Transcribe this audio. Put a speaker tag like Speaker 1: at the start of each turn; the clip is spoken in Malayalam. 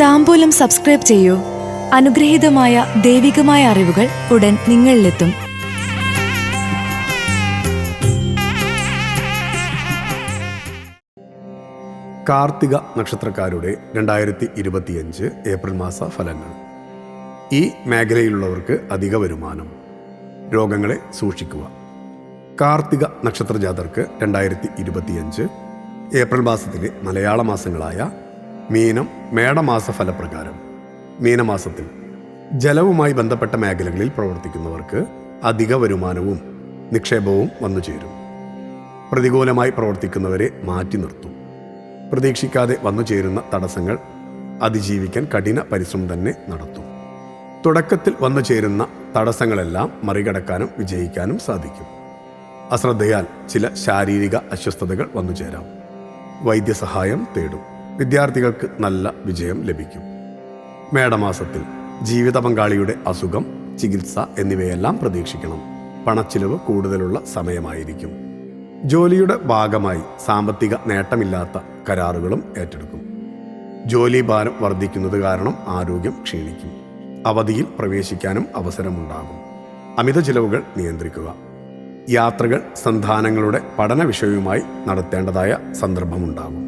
Speaker 1: താമ്പൂലം സബ്സ്ക്രൈബ് ചെയ്യൂ. അനുഗ്രഹീതമായ ദൈവികമായ അറിവുകൾ ഉടൻ നിങ്ങളിലെത്തും.
Speaker 2: കാർത്തിക നക്ഷത്രക്കാരുടെ രണ്ടായിരത്തി ഇരുപത്തിയഞ്ച് ഏപ്രിൽ മാസ ഫലങ്ങൾ. ഈ മേഖലയിലുള്ളവർക്ക് അധിക വരുമാനം. രോഗങ്ങളെ സൂക്ഷിക്കുക. കാർത്തിക നക്ഷത്ര ജാതർക്ക് രണ്ടായിരത്തി ഇരുപത്തിയഞ്ച് ഏപ്രിൽ മാസത്തിലെ മലയാള മാസങ്ങളായ മീനം മേടമാസ ഫലപ്രകാരം. മീനമാസത്തിൽ ജലവുമായി ബന്ധപ്പെട്ട മേഖലകളിൽ പ്രവർത്തിക്കുന്നവർക്ക് അധിക വരുമാനവും നിക്ഷേപവും വന്നു ചേരും. പ്രതികൂലമായി പ്രവർത്തിക്കുന്നവരെ മാറ്റി നിർത്തും. പ്രതീക്ഷിക്കാതെ വന്നു ചേരുന്ന തടസ്സങ്ങൾ അതിജീവിക്കാൻ കഠിന പരിശ്രമം തന്നെ നടത്തും. തുടക്കത്തിൽ വന്നു ചേരുന്ന തടസ്സങ്ങളെല്ലാം മറികടക്കാനും വിജയിക്കാനും സാധിക്കും. അശ്രദ്ധയാൽ ചില ശാരീരിക അസ്വസ്ഥതകൾ വന്നു ചേരാം. വൈദ്യസഹായം തേടും. വിദ്യാർത്ഥികൾക്ക് നല്ല വിജയം ലഭിക്കും. മേടമാസത്തിൽ ജീവിത പങ്കാളിയുടെ അസുഖം ചികിത്സ എന്നിവയെല്ലാം പ്രതീക്ഷിക്കണം. പണച്ചിലവ് കൂടുതലുള്ള സമയമായിരിക്കും. ജോലിയുടെ ഭാഗമായി സാമ്പത്തിക നേട്ടമില്ലാത്ത കരാറുകളും ഏറ്റെടുക്കും. ജോലി ഭാരം വർദ്ധിക്കുന്നത് കാരണം ആരോഗ്യം ക്ഷീണിക്കും. അവധിയിൽ പ്രവേശിക്കാനും അവസരമുണ്ടാകും. അമിത ചിലവുകൾ നിയന്ത്രിക്കുക. യാത്രകൾ സന്താനങ്ങളുടെ പഠന വിഷയവുമായി നടത്തേണ്ടതായ സന്ദർഭമുണ്ടാകും.